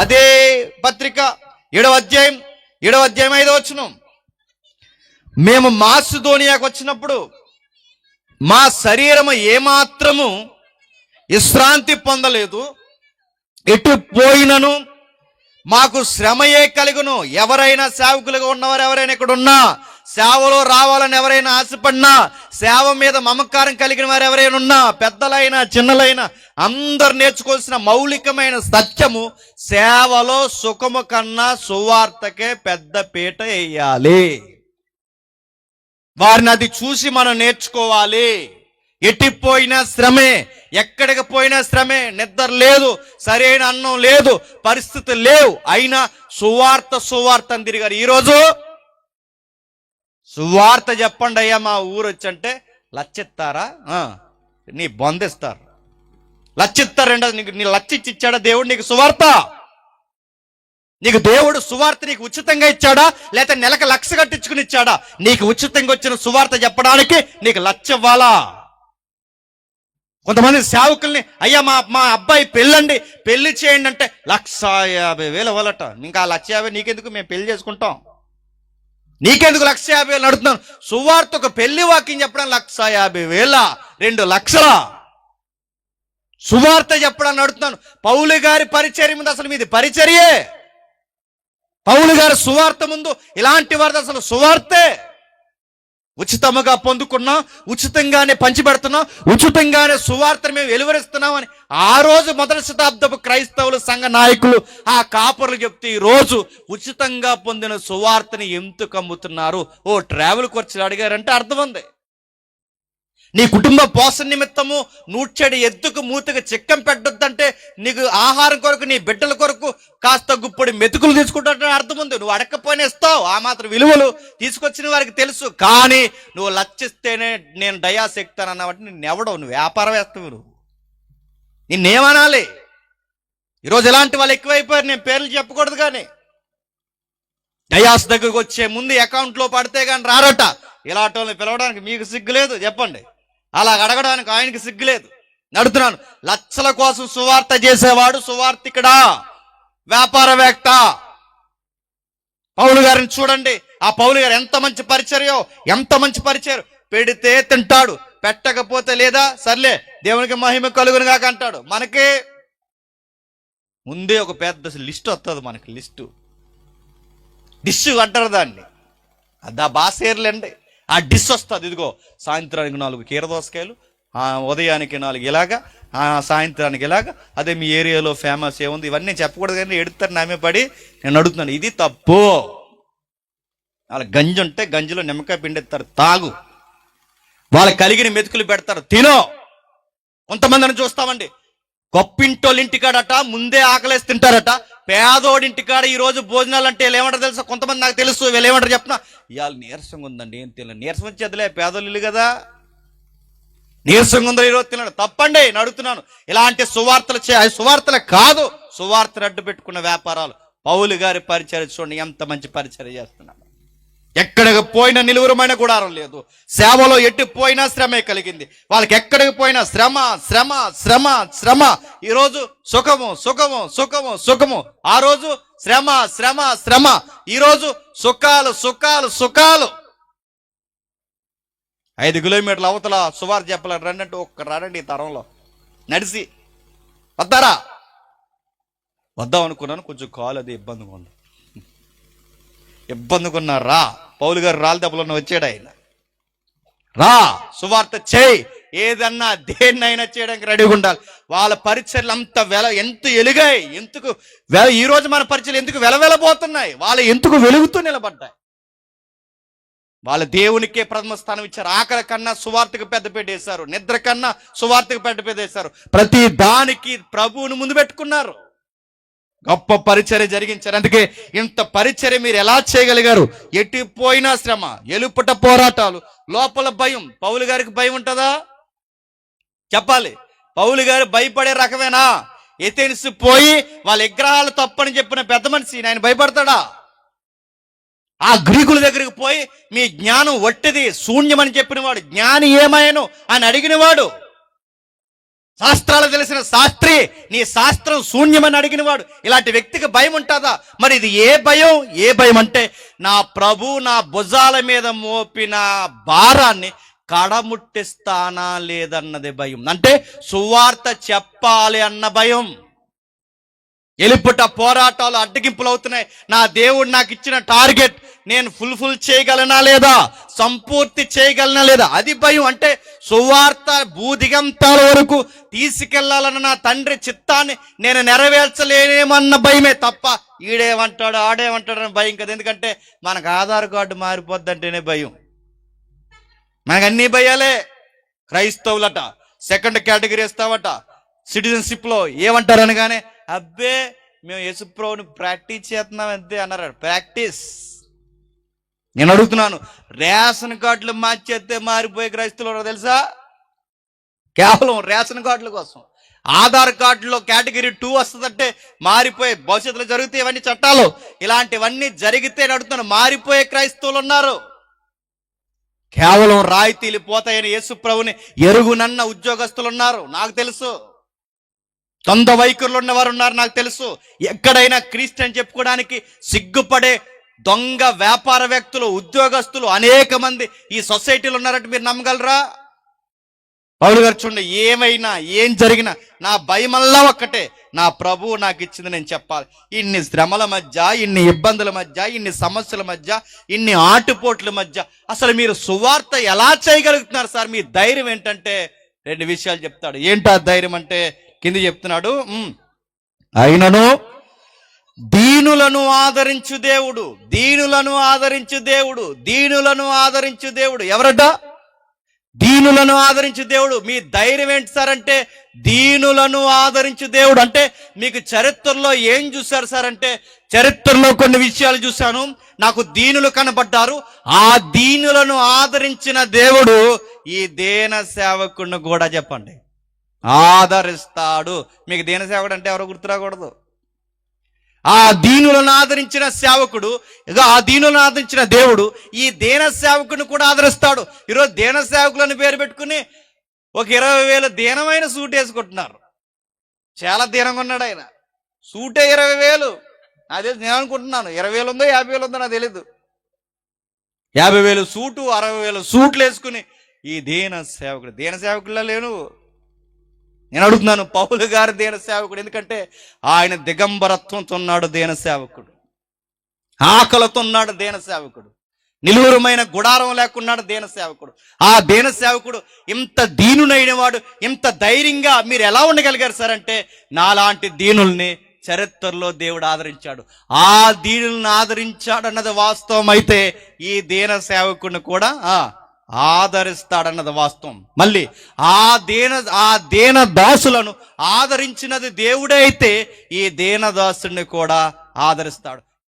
అదే పత్రిక ఏడవ అధ్యాయం ఏడవ అధ్యాయం ఐదో వచ్చును మేము మాసుధోనియాకు వచ్చినప్పుడు మా శరీరము ఏమాత్రము విశ్రాంతి పొందలేదు. ఎటు పోయినను మాకు శ్రమయే కలుగును. ఎవరైనా సేవకులుగా ఉన్నవారు ఎవరైనా ఇక్కడ ఉన్నా సేవలో రావాలని ఎవరైనా ఆశపడినా సేవ మీద మమకారం కలిగిన వారు ఎవరైనా ఉన్నా పెద్దలైనా చిన్నలైనా అందరు నేర్చుకోవాల్సిన మౌలికమైన సత్యము సేవలో సుఖము కన్నా సువార్తకే పెద్ద పీట వేయాలి. వారిని అది చూసి మనం నేర్చుకోవాలి. ఎట్టిపోయినా శ్రమే ఎక్కడికి పోయినా శ్రమే నిద్ర లేదు సరైన అన్నం లేదు పరిస్థితులు లేవు అయినా సువార్త సువార్త అని తిరిగారు. ఈరోజు సువార్త చెప్పండి అయ్యా మా ఊరు వచ్చంటే లచ్చిస్తారా ఆ, నీ బొందిస్తారు. లచ్చిస్తారండి నీకు నీ లచ్చిచ్చి ఇచ్చాడా దేవుడు నీకు సువార్త? నీకు దేవుడు సువార్త నీకు ఉచితంగా ఇచ్చాడా? లేక నెలకు లక్ష కట్టించుకుని ఇచ్చాడా? నీకు ఉచితంగా వచ్చిన సువార్త చెప్పడానికి నీకు లక్ష ఇవ్వాలా? కొంతమంది సేవకుల్ని అయ్యా మా మా అబ్బాయి పెళ్ళండి పెళ్ళి చేయండి అంటే లక్ష యాభై వేలు ఇవ్వాలట. ఇంకా ఆ లక్ష యాభై నీకెందుకు? మేము పెళ్ళి చేసుకుంటాం. నీకెందుకు లక్ష యాభై వేలు నడుతున్నాను సువార్త ఒక పెళ్ళి వాక్యం చెప్పడం లక్ష యాభై వేల? రెండు లక్షల? సువార్త చెప్పడం నడుతున్నాను పౌలు గారి పరిచర్య ముందు అసలు మీది పరిచర్యే. పౌలు గారి సువార్త ముందు ఇలాంటి వారిది అసలు సువార్తే. ఉచితముగా పొందుకున్నాం ఉచితంగానే పంచిపెడుతున్నాం ఉచితంగానే సువార్తను మేము వెలువరిస్తున్నాం అని ఆ రోజు మొదటి శతాబ్దపు క్రైస్తవులు సంఘ నాయకులు ఆ కాపర్లు చెప్తే ఈ రోజు ఉచితంగా పొందిన సువార్తని ఎందుకు అమ్ముతున్నారు? ఓ ట్రావెల్ ఖర్చులు అడిగారంటే అర్థం ఉంది. నీ కుటుంబ పోషణ నిమిత్తము నూడ్చెడి ఎద్దుకు మూతకు చిక్కం పెట్టొద్దంటే నీకు ఆహారం కొరకు నీ బిడ్డల కొరకు కాస్త గుప్పడి మెతుకులు తీసుకుంటాడని అర్థం ఉంది నువ్వు అడగకపోయినా ఇస్తావు. ఆ మాత్రం విలువలు తీసుకొచ్చిన వారికి తెలుసు. కానీ నువ్వు లచ్చిస్తేనే నేను డయాస్ ఎక్కుతాను అన్నవాటి నేను ఎవడవు నువ్వు వ్యాపారం వేస్తావు నువ్వు. నిన్నేమనాలి? ఈరోజు ఎలాంటి వాళ్ళు ఎక్కువైపోయారు. నేను పేర్లు చెప్పకూడదు కానీ. డయాస్ దగ్గరకు వచ్చే ముందు అకౌంట్లో పడితే కానీ రారట. ఇలాంటి వాళ్ళని పిలవడానికి మీకు సిగ్గు లేదు. చెప్పండి. అలా అడగడానికి ఆయనకి సిగ్గు లేదు. నడుతున్నాను. లక్షల కోసం సువార్త చేసేవాడు సువార్తికుడా వ్యాపారవేత్త? పౌలు గారిని చూడండి. ఆ పౌలు గారు ఎంత మంచి పరిచర్యో ఎంత మంచి పరిచయం పెడితే తింటాడు. పెట్టకపోతే లేదా? సర్లే దేవునికి మహిమ కలుగును కాక అంటాడు. మనకి ముందే ఒక పెద్ద లిస్ట్ వస్తుంది మనకి లిస్టు. డిష్ అంటారు దాన్ని. అద్దా బాసేర్లండి. ఆ డిష్ వస్తుంది. ఇదిగో సాయంత్రానికి నాలుగు కీరదోసకాయలు ఉదయానికి నాలుగు ఇలాగా సాయంత్రానికి ఇలాగా అదే మీ ఏరియాలో ఫేమస్ ఏముంది ఇవన్నీ చెప్పకూడదు కానీ ఎడుతారు నామే పడి నేను అడుగుతున్నాను. ఇది తప్పు. వాళ్ళ గంజి ఉంటే గంజిలో నిమ్మకాయ పిండెత్తారు తాగు. వాళ్ళకి కలిగిన మెతుకులు పెడతారు తినో. కొంతమందిని చూస్తామండి. గొప్పింటోళ్ళ ఇంటికాడట ముందే ఆకలేసి తింటారట. పేదోడి ఇంటికాడ ఈరోజు భోజనాలు అంటే ఏమంటారు తెలుసా? కొంతమంది నాకు తెలుసు వీళ్ళు ఏమంటారు చెప్పిన? ఇవాళ నీరసంగా ఉందండి ఏం తెలియదు నీరసం వచ్చేదిలే పేదోళ్ళు కదా. నీరసంగా ఉందో ఈరోజు తినడు తప్పండి నేను అడుగుతున్నాను. ఇలాంటి సువార్తలు చే సువార్తలు కాదు సువార్తలు అడ్డు పెట్టుకున్న వ్యాపారాలు. పౌలు గారి పరిచయం చూడండి ఎంత మంచి పరిచయం చేస్తున్నాడు. ఎక్కడికి పోయినా నిలువురమైన గుడారం లేదు. సేవలో ఎట్టి పోయినా శ్రమే కలిగింది. వాళ్ళకి ఎక్కడికి పోయినా శ్రమ శ్రమ శ్రమ శ్రమ. ఈరోజు సుఖము సుఖము సుఖము సుఖము. ఆ రోజు శ్రమ శ్రమ శ్రమ. ఈరోజు సుఖాలు సుఖాలు సుఖాలు. ఐదు కిలోమీటర్ల అవతల సువార్ చెప్పాలి రండి ఒక్క రండి ఈ తరంలో. నడిచి వద్దారా? వద్దాం అనుకున్నాను కొంచెం కాలు అది ఇబ్బందిగా ఉంది. ఇబ్బందిగా ఉన్నా రా. పౌలు గారు రాళ్ళ దెబ్బలో వచ్చాడు ఆయన. రా సువార్త చేయి. ఏదన్నా దేన్నైనా చేయడానికి రెడీగా ఉండాలి. వాళ్ళ పరిచయలు అంత వెల ఎంత ఎలుగాయి ఎందుకు వెల ఈ రోజు మన పరిచయలు ఎందుకు వెలవెలబోతున్నాయి వాళ్ళు ఎందుకు వెలుగుతూ నిలబడ్డాయి? వాళ్ళ దేవునికే ప్రథమ స్థానం ఇచ్చారు. ఆకలి కన్నా సువార్తకు పెద్ద వేశారు. నిద్ర కన్నా సువార్తకు పెద్ద వేశారు. ప్రతి దానికి ప్రభువుని ముందు పెట్టుకున్నారు. గొప్ప పరిచర్య జరిగించారు. అందుకే ఇంత పరిచర్య మీరు ఎలా చేయగలిగారు? ఎటు పోయినా శ్రమ ఎలుపుట పోరాటాలు. లోపల భయం. పౌలు గారికి భయం ఉంటుందా? చెప్పాలి. పౌలు గారు భయపడే రకమేనా? ఎథెన్స్ పోయి వాళ్ళ విగ్రహాలు తప్పని చెప్పిన పెద్ద మనిషి ఆయన భయపడతాడా? ఆ గ్రీకుల దగ్గరికి పోయి మీ జ్ఞానం వట్టిది శూన్యమని చెప్పినవాడు జ్ఞాని ఏమాయను అని అడిగినవాడు. శాస్త్రాలు తెలిసిన శాస్త్రి నీ శాస్త్రం శూన్యమని అడిగిన వాడు ఇలాంటి వ్యక్తికి భయం ఉంటుందా? మరి ఇది ఏ భయం? ఏ భయం అంటే నా ప్రభు నా భుజాల మీద మోపిన భారాన్ని కడముట్టిస్తానా లేదన్నది భయం. అంటే సువార్త చెప్పాలి అన్న భయం. ఎలిపుట పోరాటాలు అడ్డగింపులు అవుతున్నాయి నా దేవుడు నాకు ఇచ్చిన టార్గెట్ నేను ఫుల్ఫిల్ చేయగలనా లేదా? సంపూర్తి చేయగలనా లేదా? అది భయం అంటే సువార్త భూదిగంతాల వరకు తీసుకెళ్ళాలన్న నా తండ్రి చిత్తాన్ని నేను నెరవేర్చలేనేమన్న భయమే తప్ప ఈడేమంటాడు ఆడేమంటాడు అని భయం కదా. ఎందుకంటే మనకు ఆధార్ కార్డు మారిపోద్దంటేనే భయం. మనకు అన్ని భయాలే. క్రైస్తవులట సెకండ్ కేటగిరీ ఇస్తావట సిటిజన్షిప్లో ఏమంటారు అనగానే అబ్బే మేము యేసుప్రభుని ప్రాక్టీస్ చేస్తున్నాం అంతే అన్నారు ప్రాక్టీస్. నేను అడుగుతున్నాను రేషన్ కార్డులు మార్చేస్తే మారిపోయే క్రైస్తవులు ఉన్నారో తెలుసా? కేవలం రేషన్ కార్డుల కోసం. ఆధార్ కార్డులో కేటగిరీ టూ వస్తుందంటే మారిపోయే భవిష్యత్తులో జరుగుతాయి ఇవన్నీ చట్టాలు. ఇలాంటివన్నీ జరిగితే నడుతున్నాను మారిపోయే క్రైస్తవులు ఉన్నారు. కేవలం రాయితీలు పోతాయని యేసు ప్రభుని ఎరుగునన్న ఉద్యోగస్తులు ఉన్నారు. నాకు తెలుసు. తొంద వైఖరులు ఉన్నవారు ఉన్నారు నాకు తెలుసు. ఎక్కడైనా క్రీస్టియన్ చెప్పుకోవడానికి సిగ్గుపడే దొంగ వ్యాపార వ్యక్తులు ఉద్యోగస్తులు అనేక మంది ఈ సొసైటీలో ఉన్నారంటే మీరు నమ్మగలరా? పౌలు గారు చూడండి ఏమైనా ఏం జరిగినా నా భయమల్లా ఒక్కటే. నా ప్రభువు నాకు ఇచ్చింది నేను చెప్పాలి. ఇన్ని శ్రమల మధ్య ఇన్ని ఇబ్బందుల మధ్య ఇన్ని సమస్యల మధ్య ఇన్ని ఆటుపోట్ల మధ్య అసలు మీరు సువార్త ఎలా చేయగలుగుతున్నారు సార్? మీ ధైర్యం ఏంటంటే రెండు విషయాలు చెప్తాడు. ఏంటా ధైర్యం అంటే కింద చెప్తున్నాడు "ఉమ్, అయినను దీనులను ఆదరించు దేవుడు దీనులను ఆదరించు దేవుడు దీనులను ఆదరించు దేవుడు. ఎవరట? దీనులను ఆదరించు దేవుడు. మీ ధైర్యం ఏంటి సార్ అంటే దీనులను ఆదరించు దేవుడు. అంటే మీకు చరిత్రలో ఏం చూశారు సార్ అంటే చరిత్రలో కొన్ని విషయాలు చూశాను. నాకు దీనులు కనబడ్డారు. ఆ దీనులను ఆదరించిన దేవుడు ఈ దేన సేవకుడిని కూడా చెప్పండి. ఆదరిస్తాడు. మీకు దీన సేవకుడు అంటే ఎవరో గుర్తురాకూడదు ఆ దీనులను ఆదరించిన సేవకుడు ఆ దీనులను ఆదరించిన దేవుడు ఈ దీన సేవకుని కూడా ఆదరిస్తాడు. ఈరోజు దీన సేవకులను పేరు పెట్టుకుని ఒక ఇరవై వేల దీనమైన సూట్ వేసుకుంటున్నారు. చాలా దీనంగా ఉన్నాడు ఆయన. సూటే ఇరవై వేలు. అదే నేను అనుకుంటున్నాను. ఇరవై వేలు ఉందో యాభై వేలు ఉందో నాకు తెలీదు. యాభై వేలు సూటు అరవై వేలు సూట్లు వేసుకుని ఈ దీన సేవకుడు. దీన సేవకుల్లో లేను నేను అడుగుతున్నాను పౌలు గారి దేన సేవకుడు. ఎందుకంటే ఆయన దిగంబరత్వంతో ఉన్నాడు దేన సేవకుడు. ఆకలతో ఉన్నాడు దేన సేవకుడు. నిలువురమైన గుడారం లేకున్నాడు దేన సేవకుడు. ఆ దేన సేవకుడు ఇంత దీనునైన వాడు ఇంత ధైర్యంగా మీరు ఎలా ఉండగలిగారు సార్ అంటే నాలాంటి దీనుల్ని చరిత్రలో దేవుడు ఆదరించాడు. ఆ దీనుల్ని ఆదరించాడు అన్నది వాస్తవం అయితే ఈ దీన సేవకుడిని కూడా ఆదరిస్తాడన్నది వాస్తవం. మళ్ళీ ఆ దేన ఆ దేన దాసులను ఆదరించినది దేవుడే అయితే ఈ దేనదాసుని కూడా ఆదరిస్తాడు.